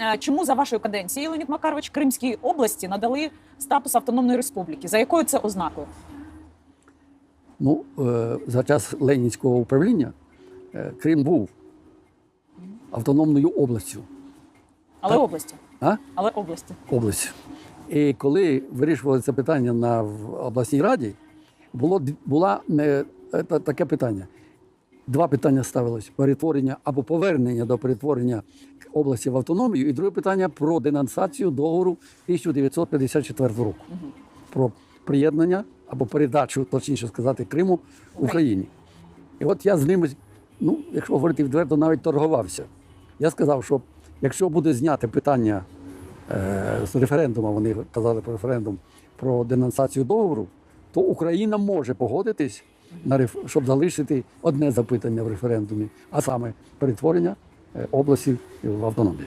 Е, Чому за вашою каденцією, Леонід Макарович, Кримській області надали статус автономної республіки? За якою це ознакою? Ну, е, за час Ленінського управління е, Крим був автономною областю. Але Так. області. А? Але області. область. І коли вирішували це питання на обласній раді, було була таке питання. Два питання ставилось: перетворення або повернення до перетворення області в автономію, і друге питання про денонсацію договору 1954 року. Про приєднання або передачу, точніше сказати, Криму Україні. І от я з ними, ну, якщо говорити відверто, навіть торгувався. Я сказав, що якщо буде зняти питання е, з референдуму, вони казали про референдум про денонсацію договору, то Україна може погодитись на реф... щоб залишити одне запитання в референдумі, а саме перетворення е, області в автономію.